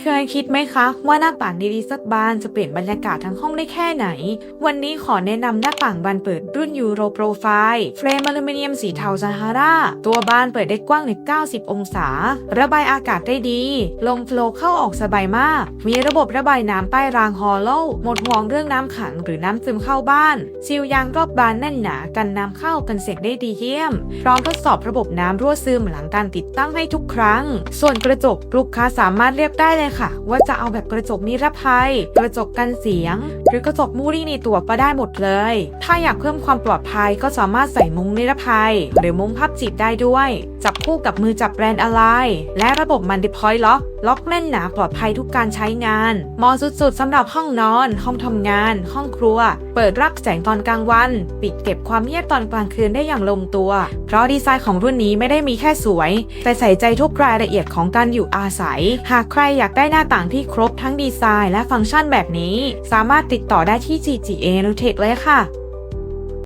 เคยคิดไหมคะ ว่าหน้าต่างดีๆสักบานจะเปลี่ยนบรรยากาศทั้งห้องได้แค่ไหน วันนี้ขอแนะนำหน้าต่างบานเปิดรุ่นยูโรโปรไฟล์เฟรมอลูมิเนียมสีเทาซาฮาราตัวบานเปิดได้กว้างใน90 องศา ระบายอากาศได้ดี ลมโฟล์เข้าออกสบายมาก มีระบบระบายน้ำใต้รางฮอลโลหมดห่วงเรื่องน้ำขังหรือน้ำซึมเข้าบ้าน ซีลยางรอบบานแน่นหนากันน้ำเข้ากันเสียงได้ดีเยี่ยม พร้อมทดสอบระบบน้ำรั่วซึมหลังการติดตั้งให้ทุกครั้ง ส่วนกระจกลูกค้าสามารถเลือกได้เลยค่ะ ว่าจะเอาแบบกระจกนิรภัย กระจกกันเสียง หรือกระจกมูรี่ในตัวก็ได้หมดเลย ถ้าอยากเพิ่มความปลอดภัยก็สามารถใส่มุ้งนิรภัย หรือมุ้งพับจีบได้ด้วย จับคู่กับมือจับแบรนด์อะไร และระบบมันดิพอยล็อก ล็อกแน่นหนาปลอดภัยทุกการใช้งานเหมาะสุดๆสำหรับห้องนอน ห้องทำงาน ห้องครัว เปิดรับแสงตอนกลางวัน ปิดเก็บความเงียบตอนกลางคืนได้อย่างลงตัว เพราะดีไซน์ของรุ่นนี้ไม่ได้มีแค่สวย แต่ใส่ใจทุกรายละเอียดของการอยู่อาศัย หากใครอยากได้หน้าต่างที่ครบทั้งดีไซน์และฟังก์ชันแบบนี้ สามารถติดต่อได้ที่ GGA n u t e c h เลยค่ะ